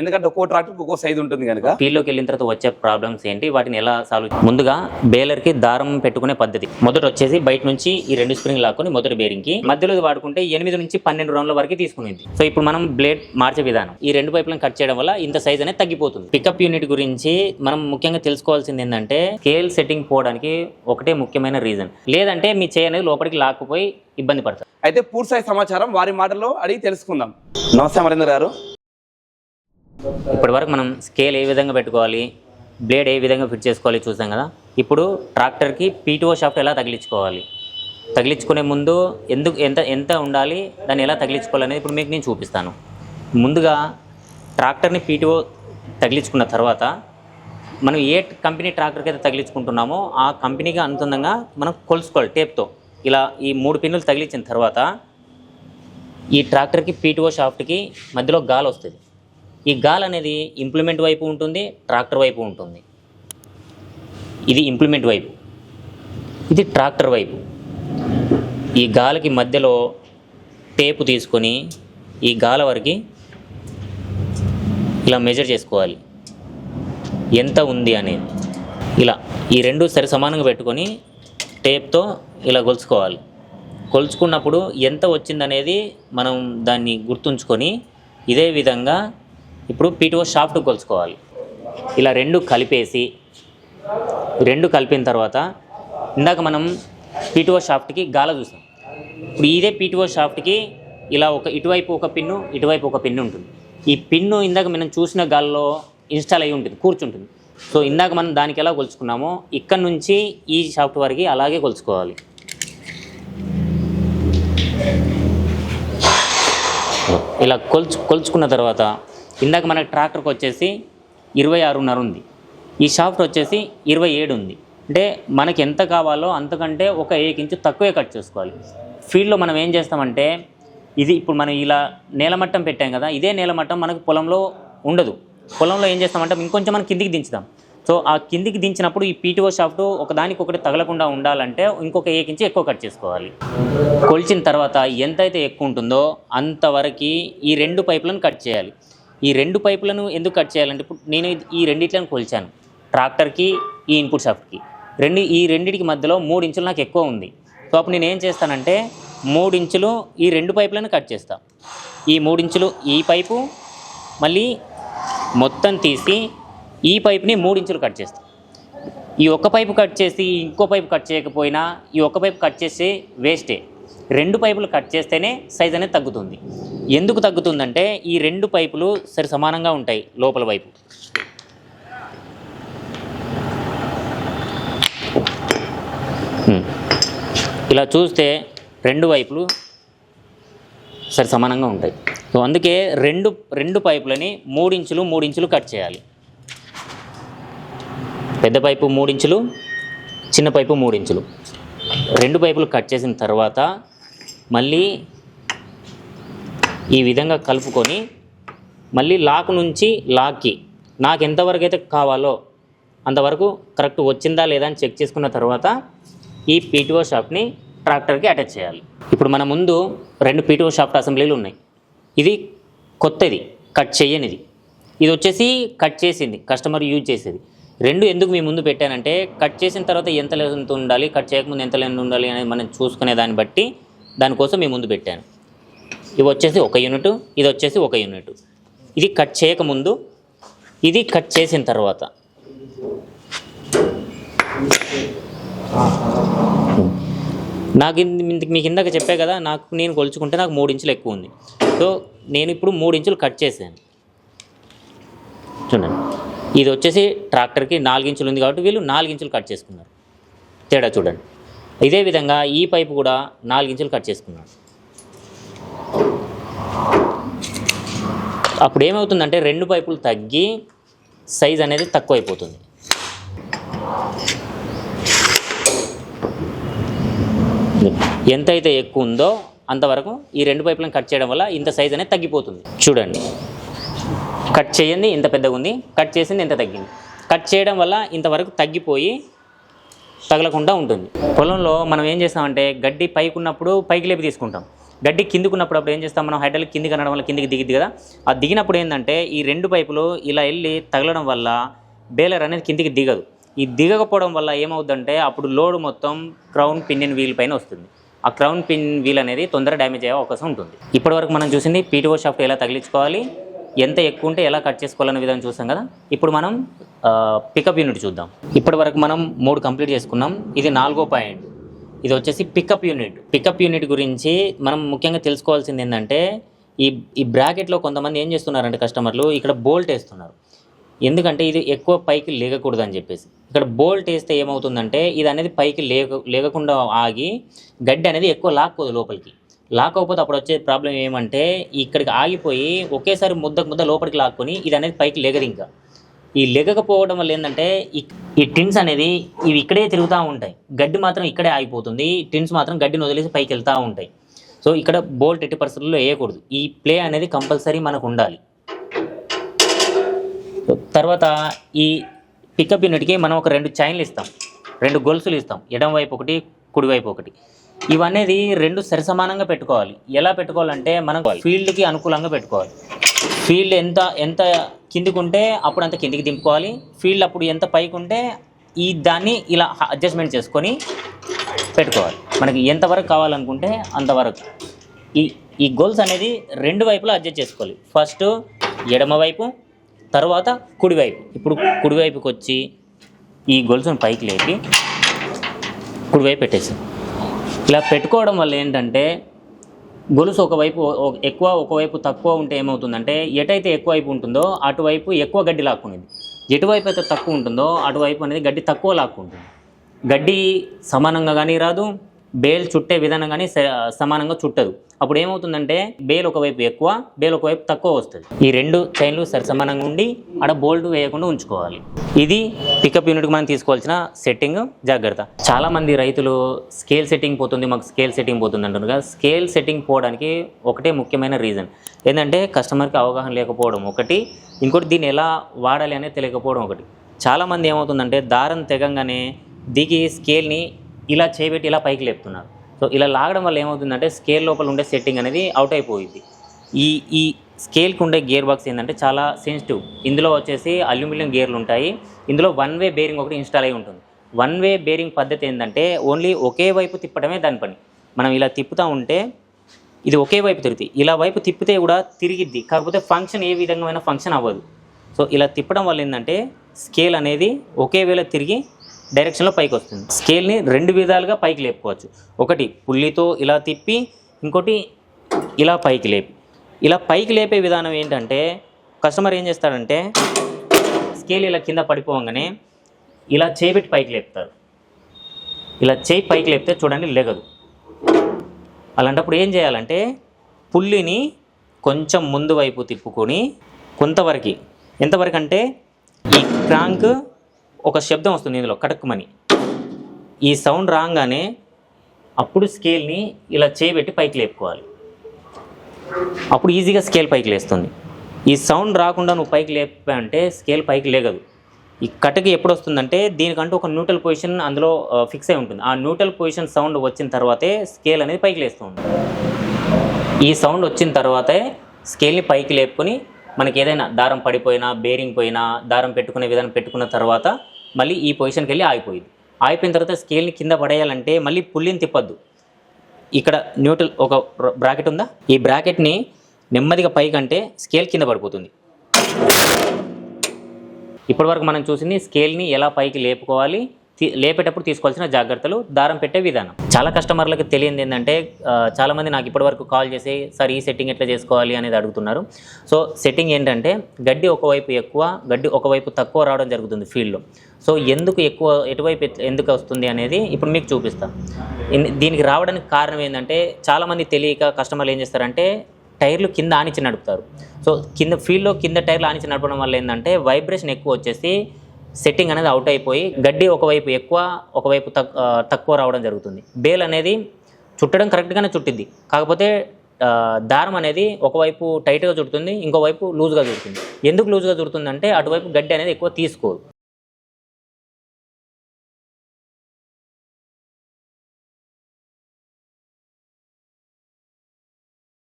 ఎందుకంటే ఒక్కో ట్రాక్టర్ ఒక్కో సైజు ఉంటుంది కనుక. ఫీల్డ్లోకి వెళ్ళిన తర్వాత వచ్చే ప్రాబ్లమ్స్ ఏంటి? వాటిని ఎలా సాల్వ్ ముందుగా బేలర్కి దారం పెట్టుకునే పద్ధతి. మొదట వచ్చేసి బయట నుంచి ఈ రెండు స్ప్రింగ్ లాక్కొని మొదటి బేరింగ్కి మధ్యలో ఇది వాడుకుంటే ఎనిమిది నుంచి పన్నెండు రౌండ్ల వరకు తీసుకునేది. సో ఇప్పుడు మనం బ్లేడ్ మార్చే విధానం. ఈ రెండు పైపులను కట్ చేయడం వల్ల ఇంత సైజ్ అనేది తగ్గిపోతుంది. పికప్ యూనిట్ గురించి మనం ముఖ్యంగా తెలుసుకోవాల్సింది ఏంటంటే స్కేల్ సెట్టింగ్ పోవడానికి ఒకటే ముఖ్యమైన రీజన్ లేదంటే మీ చేయి అనేది లోపలికి లాక్కుపోయి ఇబ్బంది పడతారు. అయితే పూర్తి సమాచారం వారి మాటల్లో అడిగి తెలుసుకుందాం. నమస్తే అమరేంద్ర గారు. ఇప్పటి వరకు మనం స్కేల్ ఏ విధంగా పెట్టుకోవాలి బ్లేడ్ ఏ విధంగా ఫిట్ చేసుకోవాలి చూసాం కదా? ఇప్పుడు ట్రాక్టర్కి పీటీఓ షాఫ్ట్ ఎలా తగిలించుకోవాలి? తగిలించుకునే ముందు ఎందుకు ఎంత ఎంత ఉండాలి దాన్ని ఎలా తగిలించుకోవాలి అనేది ఇప్పుడు మీకు నేను చూపిస్తాను. ముందుగా ట్రాక్టర్ని పీటీఓ తగిలించుకున్న తర్వాత మనం ఏ కంపెనీ ట్రాక్టర్కి అయితే తగిలించుకుంటున్నామో ఆ కంపెనీకి అనుసంధంగా మనం కొలుసుకోవాలి టేప్తో. ఇలా ఈ మూడు పిన్నులు తగిలించిన తర్వాత ఈ ట్రాక్టర్కి పీటీఓ షాఫ్ట్కి మధ్యలో గాలి వస్తుంది. ఈ గాల్ అనేది ఇంప్లిమెంట్ వైపు ఉంటుంది ట్రాక్టర్ వైపు ఉంటుంది. ఇది ఇంప్లిమెంట్ వైపు. ఇది ట్రాక్టర్ వైపు. ఈ గాలికి మధ్యలో టేపు తీసుకొని ఈ గాల వరకు ఇలా మెజర్ చేసుకోవాలి. ఎంత ఉంది అనేది. ఇలా ఈ రెండు సరి సమానంగా పెట్టుకొని టేప్తో ఇలా కొలుచుకోవాలి. కొలుచుకున్నప్పుడు ఎంత వచ్చిందనేది మనం దాన్ని గుర్తుంచుకొని ఇదే విధంగా ఇప్పుడు పీటీఓ షాఫ్ట్ కొలుచుకోవాలి. ఇలా రెండు కలిపేసి రెండు కలిపిన తర్వాత ఇందాక మనం పీటీఓ షాఫ్ట్కి గాల చూసాం. ఇప్పుడు ఇదే పీటీఓ షాఫ్ట్కి ఇలా ఒక ఇటువైపు ఒక పిన్ను ఇటువైపు ఒక పిన్ను ఉంటుంది. ఈ పిన్ను ఇందాక మనం చూసిన గాల్లో ఇన్స్టాల్ అయి ఉంటుంది కూర్చుంటుంది. సో ఇందాక మనం దానికి ఎలా కొలుచుకున్నామో ఇక్కడ నుంచి ఈ షాఫ్ట్ వరకు అలాగే కొలుచుకోవాలి. ఇలా కొలుచు కొలుచుకున్న తర్వాత ఇందాక మనకి ట్రాక్టర్కి వచ్చేసి ఇరవై ఆరున్నర ఉంది. ఈ షాఫ్ట్ వచ్చేసి ఇరవై ఏడు ఉంది. అంటే మనకి ఎంత కావాలో అంతకంటే ఒక ఏక్ ఇంచు తక్కువే కట్ చేసుకోవాలి. ఫీల్డ్లో మనం ఏం చేస్తామంటే ఇది ఇప్పుడు మనం ఇలా నేలమట్టం పెట్టాం కదా ఇదే నేలమట్టం మనకు పొలంలో ఉండదు. పొలంలో ఏం చేస్తామంటే ఇంకొంచెం మనం కిందికి దించుదాం సో ఆ కిందికి దించినప్పుడు ఈ పీటీఓ షాఫ్ట్ ఒకదానికి ఒకటి తగలకుండా ఉండాలంటే ఇంకొక ఏక్ ఇంచు ఎక్కువ కట్ చేసుకోవాలి. కొలిచిన తర్వాత ఎంతైతే ఎక్కువ ఉంటుందో అంతవరకు ఈ రెండు పైపులను కట్ చేయాలి. ఈ రెండు పైపులను ఎందుకు కట్ చేయాలంటే ఇప్పుడు నేను ఈ రెండిట్లను కొలిచాను. ట్రాక్టర్కి ఈ ఇన్పుట్ షాఫ్ట్కి. రెండు ఈ రెండిటికి మధ్యలో మూడు ఇంచులు నాకు ఎక్కువ ఉంది. సో అప్పుడు నేను ఏం చేస్తానంటే మూడు ఇంచులు ఈ రెండు పైపులను కట్ చేస్తాను ఈ మూడు ఇంచులు ఈ పైపు మళ్ళీ మొత్తం తీసి ఈ పైపుని మూడు ఇంచులు కట్ చేస్తా. ఈ ఒక్క పైపు కట్ చేసి ఇంకో పైపు కట్ చేయకపోయినా ఈ ఒక్క పైపు కట్ చేసి వేస్టే. రెండు పైపులు కట్ చేస్తేనే సైజ్ అనేది తగ్గుతుంది. ఎందుకు తగ్గుతుందంటే ఈ రెండు పైపులు సరి సమానంగా ఉంటాయి లోపల వైపు. ఇలా చూస్తే రెండు వైపులు సరి సమానంగా ఉంటాయి. సో అందుకే రెండు రెండు పైపులని మూడించులు మూడించులు కట్ చేయాలి. పెద్ద పైపు మూడించులు చిన్న పైపు మూడించులు. రెండు పైపులు కట్ చేసిన తర్వాత మళ్ళీ ఈ విధంగా కలుపుకొని మళ్ళీ లాక్ నుంచి లాక్కి నాకు ఎంతవరకు అయితే కావాలో అంతవరకు కరెక్ట్ వచ్చిందా లేదా అని చెక్ చేసుకున్న తర్వాత ఈ పీటీఓ షాప్ని ట్రాక్టర్కి అటాచ్ చేయాలి. ఇప్పుడు మన ముందు రెండు పీటీఓ షాఫ్ట్ అసెంబ్లీలు ఉన్నాయి. ఇది కొత్తది కట్ చేయనిది. ఇది వచ్చేసి కట్ చేసింది కస్టమర్ యూజ్ చేసేది. రెండు ఎందుకు మీ ముందు పెట్టానంటే కట్ చేసిన తర్వాత ఎంత లెంత్ ఉండాలి కట్ చేయకముందు ఎంత లెంత్ ఉండాలి అనేది మనం చూసుకునే దాన్ని బట్టి దానికోసం మీ ముందు పెట్టాను. ఇవి వచ్చేసి ఒక యూనిట్ ఇది వచ్చేసి ఒక యూనిట్. ఇది కట్ చేయకముందు ఇది కట్ చేసిన తర్వాత. నాకు ఇన్- మీకు ఇందాక చెప్పే కదా నాకు నేను కొలుచుకుంటే నాకు మూడు ఇంచులు ఎక్కువ ఉంది. సో నేను ఇప్పుడు మూడు ఇంచులు కట్ చేశాను. చూడండి. ఇది వచ్చేసి ట్రాక్టర్కి నాలుగు ఇంచులు ఉంది కాబట్టి వీళ్ళు నాలుగు ఇంచులు కట్ చేసుకున్నారు. తేడా చూడండి. ఇదే విధంగా ఈ పైపు కూడా నాలుగించులు కట్ చేసుకున్నాను. అప్పుడు ఏమవుతుందంటే రెండు పైపులు తగ్గి సైజ్ అనేది తక్కువైపోతుంది. ఎంతైతే ఎక్కువ ఉందో అంతవరకు ఈ రెండు పైపులను కట్ చేయడం వల్ల ఇంత సైజ్ అనేది తగ్గిపోతుంది. చూడండి. కట్ చేయండి ఇంత పెద్దగా ఉంది. కట్ చేసింది ఇంత తగ్గింది. కట్ చేయడం వల్ల ఇంతవరకు తగ్గిపోయి తగలకుండా ఉంటుంది. పొలంలో మనం ఏం చేస్తామంటే గడ్డి పైకి ఉన్నప్పుడు పైకి లేపి తీసుకుంటాం. గడ్డి కిందికున్నప్పుడు అప్పుడు ఏం చేస్తాం మనం హైడ్రాలిక్ కింది కనడం వల్ల కిందికి దిగిద్ది కదా ఆ దిగినప్పుడు ఏంటంటే ఈ రెండు పైపులు ఇలా వెళ్ళి తగలడం వల్ల బేలర్ అనేది కిందికి దిగదు. ఈ దిగకపోవడం వల్ల ఏమవుద్దంటే అప్పుడు లోడ్ మొత్తం క్రౌన్ పిన్నిన్ వీల్ పైన వస్తుంది. ఆ క్రౌన్ పిన్ వీల్ అనేది తొందర డ్యామేజ్ అయ్యే అవకాశం ఉంటుంది. ఇప్పటివరకు మనం చూసింది పీటీఓ షాఫ్ట్ ఎలా తగిలించుకోవాలి? ఎంత ఎక్కువ ఉంటే ఎలా కట్ చేసుకోవాలనే విధానం చూసాం కదా? ఇప్పుడు మనం పికప్ యూనిట్ చూద్దాం. ఇప్పటి వరకు మనం మూడు కంప్లీట్ చేసుకున్నాం. ఇది నాలుగో పాయింట్. ఇది వచ్చేసి పికప్ యూనిట్ పికప్ యూనిట్ గురించి మనం ముఖ్యంగా తెలుసుకోవాల్సింది ఏంటంటే ఈ ఈ బ్రాకెట్లో కొంతమంది ఏం చేస్తున్నారంటే కస్టమర్లు ఇక్కడ బోల్ట్ వేస్తున్నారు. ఎందుకంటే ఇది ఎక్కువ పైకి లేగకూడదని అని చెప్పేసి. ఇక్కడ బోల్ట్ వేస్తే ఏమవుతుందంటే ఇది అనేది పైకి లేక లేగకుండా ఆగి గడ్డి అనేది ఎక్కువ లాక్కోదు లోపలికి. లాక్కపోతే అప్పుడు వచ్చే ప్రాబ్లం ఏమంటే ఇక్కడికి ఆగిపోయి ఒకేసారి ముద్దకు ముద్ద లోపలికి లాక్కొని ఇది అనేది పైకి లెగదు ఇంకా. ఈ లెగకపోవడం వల్ల ఏంటంటే ఈ- టిన్స్ అనేది ఇవి ఇక్కడే తిరుగుతూ ఉంటాయి. గడ్డి మాత్రం ఇక్కడే ఆగిపోతుంది. టిన్స్ మాత్రం గడ్డిని వదిలేసి పైకి వెళ్తూ ఉంటాయి. సో ఇక్కడ బోల్ట్ ఎట్టి పరిస్థితుల్లో వేయకూడదు. ఈ ప్లే అనేది కంపల్సరీ మనకు ఉండాలి. తర్వాత ఈ పికప్ యూనిట్కి మనం ఒక రెండు చైన్లు ఇస్తాం. రెండు గొలుసులు ఇస్తాం. ఎడం వైపు ఒకటి కుడివైపు ఒకటి. ఇవనేది రెండు సరిసమానంగా పెట్టుకోవాలి. ఎలా పెట్టుకోవాలంటే మనం ఫీల్డ్కి అనుకూలంగా పెట్టుకోవాలి. ఫీల్డ్ ఎంత ఎంత కిందికి ఉంటే అప్పుడు అంత కిందికి దింపుకోవాలి. ఫీల్డ్ అప్పుడు ఎంత పైకి ఉంటే ఈ దాన్ని ఇలా అడ్జస్ట్మెంట్ చేసుకొని పెట్టుకోవాలి. మనకి ఎంతవరకు కావాలనుకుంటే అంతవరకు ఈ ఈ గోల్స్ అనేది రెండు వైపులా అడ్జస్ట్ చేసుకోవాలి. ఫస్ట్ ఎడమ వైపు తర్వాత కుడివైపు ఇప్పుడు కుడివైపుకి వచ్చి ఈ గొలుసును పైకి లేపి కుడివైపు పెట్టేసాం ఇలా పెట్టుకోవడం వల్ల ఏంటంటే గొలుసు ఒకవైపు ఎక్కువ ఒకవైపు తక్కువ ఉంటే ఏమవుతుందంటే ఎటైతే ఎక్కువ వైపు ఉంటుందో అటువైపు ఎక్కువ గడ్డి లాక్కునేది. ఎటువైపు అయితే తక్కువ ఉంటుందో అటువైపు అనేది గడ్డి తక్కువ లాక్కుంటుంది. గడ్డి సమానంగా కానీ రాదు బేల్ చుట్టే విధానం కానీ స- సమానంగా చుట్టదు. అప్పుడు ఏమవుతుందంటే బేల్ ఒకవైపు ఎక్కువ బేల్ ఒకవైపు తక్కువ వస్తుంది. ఈ రెండు చైన్లు సరి సమానంగా ఉండి ఆడ బోల్ట్ వేయకుండా ఉంచుకోవాలి. ఇది పికప్ యూనిట్కి మనం తీసుకోవాల్సిన సెట్టింగ్ జాగ్రత్త. చాలామంది రైతులు స్కేల్ సెట్టింగ్ పోతుంది మాకు స్కేల్ సెట్టింగ్ పోతుంది అంటారు కదా. స్కేల్ సెట్టింగ్ పోవడానికి ఒకటే ముఖ్యమైన రీజన్ ఏంటంటే కస్టమర్కి అవగాహన లేకపోవడం ఒకటి. ఇంకోటి దీన్ని ఎలా వాడాలి అనేది తెలియకపోవడం ఒకటి. చాలామంది ఏమవుతుందంటే దారం తెగంగానే దిగి స్కేల్ని ఇలా చేయబెట్టి ఇలా పైకి లేపుతున్నారు. సో ఇలా లాగడం వల్ల ఏమవుతుందంటే స్కేల్ లోపల ఉండే సెట్టింగ్ అనేది అవుట్ అయిపోయింది. ఈ ఈ స్కేల్కి ఉండే గేర్ బాక్స్ ఏంటంటే చాలా సెన్సిటివ్ ఇందులో వచ్చేసి అల్యూమినియం గేర్లు ఉంటాయి. ఇందులో వన్ వే బేరింగ్ ఒకటి ఇన్స్టాల్ అయి ఉంటుంది. వన్ వే బేరింగ్ పద్ధతి ఏంటంటే ఓన్లీ ఒకే వైపు తిప్పడమే దాని పని. మనం ఇలా తిప్పుతూ ఉంటే ఇది ఒకే వైపు తిరుగుతుంది ఇలా వైపు తిప్పితే కూడా తిరిగిద్ది. కాకపోతే ఫంక్షన్ ఏ విధంగా ఫంక్షన్ అవ్వదు. సో ఇలా తిప్పడం వల్ల ఏంటంటే స్కేల్ అనేది ఒకే వేళ తిరిగి డైరెక్షన్లో పైకి వస్తుంది. స్కేల్ని రెండు విధాలుగా పైకి లేపుకోవచ్చు. ఒకటి పుల్లితో ఇలా తిప్పి ఇంకోటి ఇలా పైకి లేపి. ఇలా పైకి లేపే విధానం ఏంటంటే కస్టమర్ ఏం చేస్తాడంటే స్కేల్ ఇలా కింద పడిపోగానే ఇలా చేపెట్టి పైకి లేపుతారు. ఇలా చేయి పైకి లేపితే చూడండి లెగదు. అలాంటప్పుడు ఏం చేయాలంటే పుల్లిని కొంచెం ముందు వైపు తిప్పుకొని కొంతవరకు ఎంతవరకు అంటే ఈ క్రాంక్ ఒక శబ్దం వస్తుంది ఇందులో కటక్కుమని ఈ సౌండ్ రాగానే అప్పుడు స్కేల్ని ఇలా చేయబెట్టి పైకి లేపుకోవాలి. అప్పుడు ఈజీగా స్కేల్ పైకి లేస్తుంది. ఈ సౌండ్ రాకుండా నువ్వు పైకి లేపా అంటే స్కేల్ పైకి లేగదు. ఈ కట్టకి ఎప్పుడు వస్తుందంటే దీనికంటూ ఒక న్యూట్రల్ పొజిషన్ అందులో ఫిక్స్ అయి ఉంటుంది. ఆ న్యూట్రల్ పొజిషన్ సౌండ్ వచ్చిన తర్వాతే స్కేల్ అనేది పైకి లేస్తూ ఉంటుంది. ఈ సౌండ్ వచ్చిన తర్వాతే స్కేల్ని పైకి లేపుకొని మనకి ఏదైనా దారం పడిపోయినా బేరింగ్ పోయినా దారం పెట్టుకునే విధానం పెట్టుకున్న తర్వాత మళ్ళీ ఈ పొజిషన్కి వెళ్ళి ఆగిపోయింది. ఆగిపోయిన తర్వాత స్కేల్ని కింద పడేయాలంటే మళ్ళీ పుల్లిని తిప్పద్దు. ఇక్కడ న్యూట్రల్ ఒక బ్రాకెట్ ఉందా? ఈ బ్రాకెట్ని నెమ్మదిగా పైకంటే స్కేల్ కింద పడిపోతుంది. ఇప్పటివరకు మనం చూసింది స్కేల్ని ఎలా పైకి లేపుకోవాలి? లేపేటప్పుడు తీసుకోవాల్సిన జాగ్రత్తలు దారం పెట్టే విధానం. చాలా కస్టమర్లకు తెలియంది ఏంటంటే చాలామంది నాకు ఇప్పటివరకు కాల్ చేసి సార్ ఈ సెట్టింగ్ ఎట్లా చేసుకోవాలి? అనేది అడుగుతున్నారు. సో సెట్టింగ్ ఏంటంటే గడ్డి ఒకవైపు ఎక్కువ గడ్డి ఒకవైపు తక్కువ రావడం జరుగుతుంది ఫీల్డ్లో. సో ఎందుకు ఎక్కువ ఎటువైపు ఎందుకు వస్తుంది అనేది ఇప్పుడు మీకు చూపిస్తాను దీనికి రావడానికి కారణం ఏంటంటే చాలామంది తెలియక కస్టమర్లు ఏం చేస్తారంటే టైర్లు కింద ఆనిచి నడుపుతారు. సో కింద ఫీల్డ్లో కింద టైర్లు ఆనిచి నడపడం వల్ల ఏంటంటే వైబ్రేషన్ ఎక్కువ వచ్చేసి సెట్టింగ్ అనేది అవుట్ అయిపోయి గడ్డి ఒకవైపు ఎక్కువ ఒకవైపు తక్కువ రావడం జరుగుతుంది. బేల్ అనేది చుట్టడం కరెక్ట్గానే చుట్టిద్ది. కాకపోతే దారం అనేది ఒకవైపు టైట్గా చుడుతుంది ఇంకోవైపు లూజ్గా చుడుతుంది. ఎందుకు లూజ్గా చుడుతుంది అంటే అటువైపు గడ్డి అనేది ఎక్కువ తీసుకోదు.